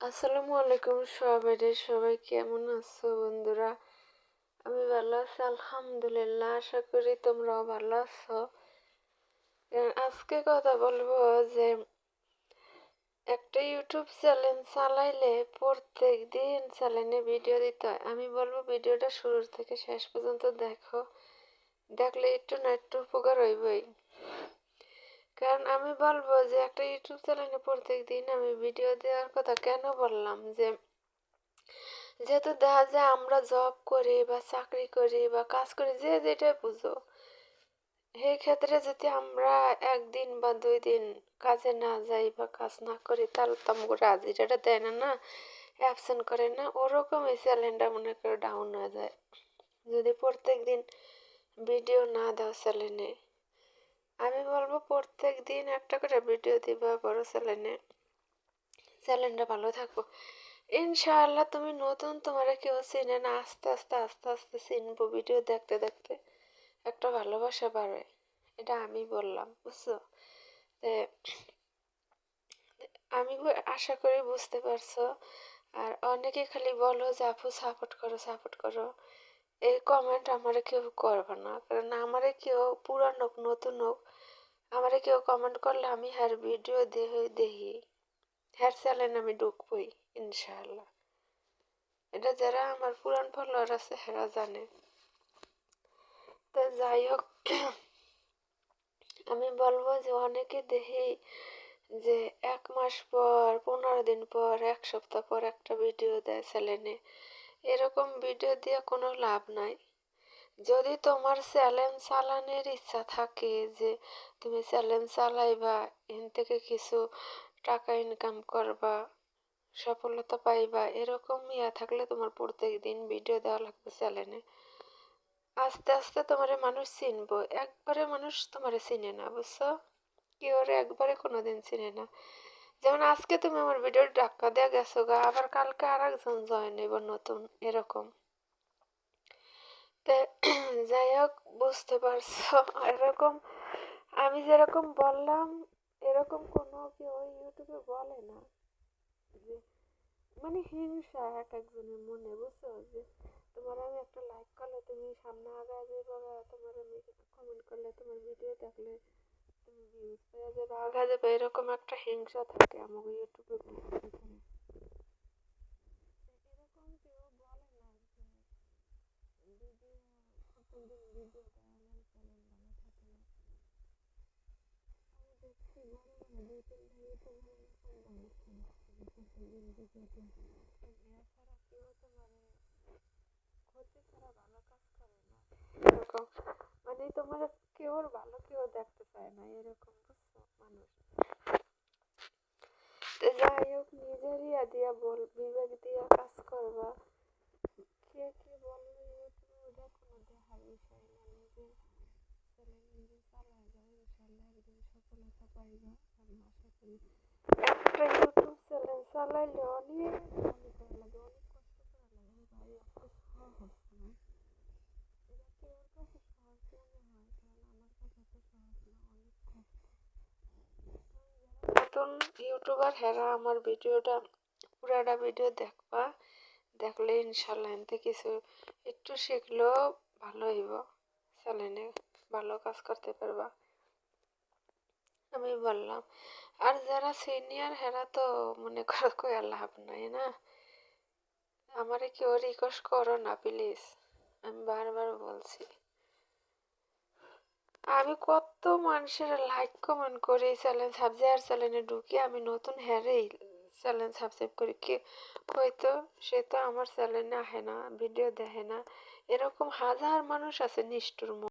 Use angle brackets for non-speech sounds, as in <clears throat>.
আসসালামু আলাইকুম সবাই সবাই কেমন আছো বন্ধুরা? আমি ভালো আছি, আলহামদুলিল্লাহ, আশা করি তোমরাও ভালো আছো। আজকে কথা বলব যে একটা ইউটিউব চ্যানেল চালাইলে প্রত্যেক দিন চ্যানেলে ভিডিও দিতে হয়। আমি বলব ভিডিওটা শুরুর থেকে শেষ পর্যন্ত দেখো। দেখলে একটু না একটু উপকার হইবই। কারণ আমি বলব যে একটা ইউটিউব চ্যানেলে প্রত্যেক দিন আমি ভিডিও দেওয়ার কথা কেন বললাম? যে যেহেতু দেখা যায় আমরা জব করি বা চাকরি করি বা কাজ করি, যে যেটা বুঝো, সেই ক্ষেত্রে যদি আমরা একদিন বা দুই দিন কাজে না যাই বা কাজ না করি, তাহলে তো আমাকে হাজিরাটা দেয় না না অ্যাবসেন্ট করে না ওরকম এই মনে করে ডাউন হয়ে যায়। যদি প্রত্যেক দিন ভিডিও না দাও চ্যানেলে আমি বলব প্রত্যেক দিন একটা করে ভিডিও দিবা বড় চ্যানেলে চ্যানেলটা ভালো থাকব ইনশাআল্লাহ তুমি নতুন তোমার কেউ চিনে না, আস্তে আস্তে আস্তে আস্তে চিনবো ভিডিও দেখতে দেখতে। একটা ভালোবাসা বাড়বে, এটা আমি বললাম, বুঝছ? আমি আশা করি বুঝতে পারছ। আর অনেকে খালি বলো যে, আপু সাপোর্ট করো সাপোর্ট করো। এই কমেন্ট আমার কেউ করবে না। কারণ আমারে কেউ, পুরানো হোক, নতুন হোক, আমারে কেউ কমেন্ট করলে আমি হ্যার ভিডিও দেখে হ্যার চ্যানেল আমি ঢুকবই, ইনশাআল্লাহ। এটা যারা আমার পুরান ফলোয়ার আছে, হেরা জানে। তো যাই হোক, আমি বলব যে অনেকে দেখি যে এক মাস পর, পনেরো দিন পর, এক সপ্তাহ পর একটা ভিডিও দেয় চ্যানেলে এরকম ভিডিও দিয়ে কোনো লাভ নাই। যদি তোমার চ্যালেঞ্জ চালানোর ইচ্ছা থাকে যে তুমি চ্যালেঞ্জ চালাইবা, এখান থেকে কিছু টাকা ইনকাম করবা, সফলতা পাইবা, এরকম ইয়া থাকলে তোমার প্রত্যেক দিন ভিডিও দেওয়া লাগবে চ্যানেলে আস্তে আস্তে তোমার মানুষ চিনবো। একবারে মানুষ তোমার চিনে না, বুঝছ? কেউ একবারে কোনো দিন চিনে না। যেমন আজকে তুমি আমার ভিডিও ডাক্কা দেওয়া গেছো গা, আবার কালকে আর একজন জয়েন নেব নতুন, এরকম। <clears throat> যাই হোক, বুঝতে পারছ। <laughs> এরকম, আমি যেরকম বললাম, এরকম কোনো কেউ ইউটিউবে বলে না যে মানে হিংসা এক একজনের মনে, বুঝছ? যে তোমার আমি একটা লাইক করলে তুমি সামনে আগে যাবে তোমার আমি কমেন্ট করলে তোমার ভিডিও দেখলে আগা যাবে এরকম একটা হিংসা থাকে আমাকে ইউটিউবে মানে তোমার কেউ ভালো কেউ দেখতে চায় না, এরকম বুঝছ মানুষ। যাই হোক নিজের ইয়া দিয়া বল, বিবেক দিয়া কাজ করবা। কে কে বলবে ওটা কোনো দেখার বিষয় না নিজে নিজে যাও ইনশাল্লাহ সফলতা পাইবা। আমি আশা করি একটা ইউটিউব চ্যানেল চালাইলে অনেক মনে করা লাগে, অনেক কষ্ট করা লাগে। ভাই সহজ না এটা কেউ কাছে সহজ মনে হয় কারণ আমার কাছে তো সহজ না অনেক কষ্ট নতুন ইউটিউবার হেরা আমার ভিডিওটা, পুরাটা ভিডিও দেখবা, দেখলে ইনশাল্লাহ এনতে কিছু একটু শিখলেও ভালো হইব। চ্যানেলে ভালো কাজ করতে পারবা। আমি বললাম, আর যারা সিনিয়র হেরা তো মনে করো কয়ে লাভ নাই না? আমারে কেউ রিকোয়েস্ট করো না প্লিজ আমি বারবার বলছি। আমি কত মানুষের লাইক কমেন্ট করি চ্যালেঞ্জ সাবজেক্ট চ্যানেলে ঢুকি, আমি নতুন হ্যারেই চ্যালেঞ্জ সাবস্ক্রাইব করি। কি হয়তো সে তো আমার চ্যানেলে আহে না ভিডিও দেখে না। এরকম হাজার মানুষ আছে নিষ্ঠুর